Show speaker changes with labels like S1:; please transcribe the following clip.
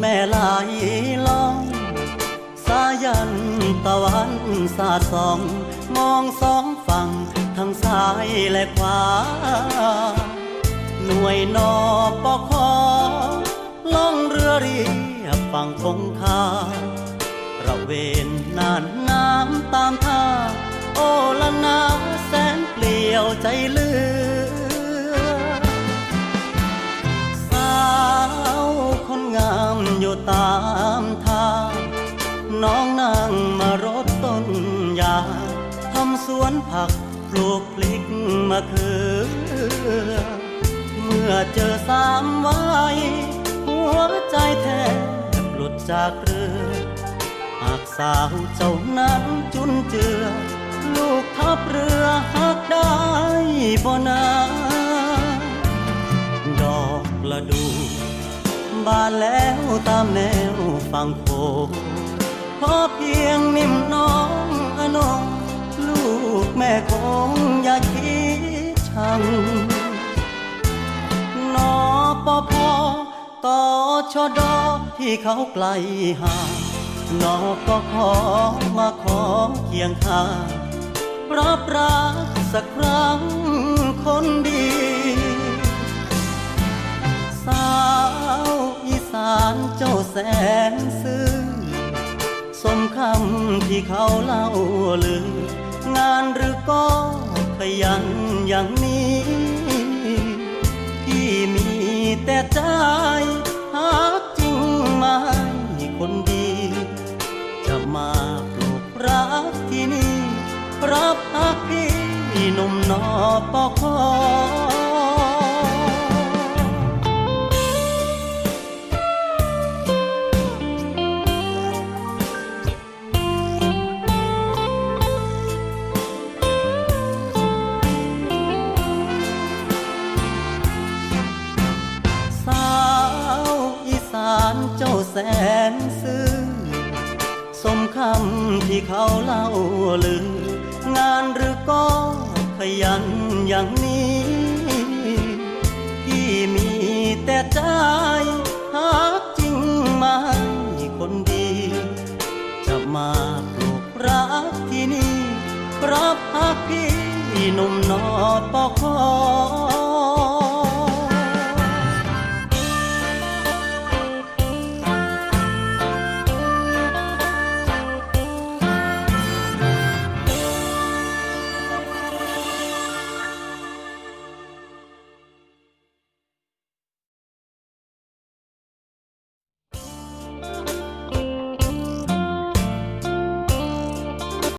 S1: แม่ลายล้องสายันตะวันสาดสอง มองสองฝั่งทั้งซ้ายและขวา หน่วยนอปอคอล่องเรือเรียบฝั่งคงคาระเวนน่านน้ำตามท่า โอละนาแสนเปลี่ยวใจลื วนผักปลูกพลิกมะเขือ เมื่อเจอสามวัยหัวใจแทบหลุดจากเรือ หากสาวเจ้านั้นจุนเจือ ลูกทับเรือหักได้บ่นาดอกละดูบานแล้วตามแนวฝั่งโขงขอเพียงนิ่มน้องอนง ลูกแม่คงอย่าคิดชังนอปอพอต่อชอดอที่เขาไกลห่างนอก็ขอมาขอเคียงข้างรับรักสักครั้งคนดี สาวอีสานเจ้าแสนซื่อสมคำที่เขาเล่าลือ งานหรือก็ขยันอย่างนี้ที่มีแต่ใจหากจริงไหมาคนดี จะมาปลูกรักที่นี่ รับพักพี่หนุ่มนอปอคอ สานเจ้าแสนซื่อสมคำที่เขาเล่าลืองานหรือก็ขยันอย่างนี้ที่มีแต่ใจหากจริงไหมาคนดี จะมาปลูกรักที่นี่รับพักพี่หนุ่มนอปอคอ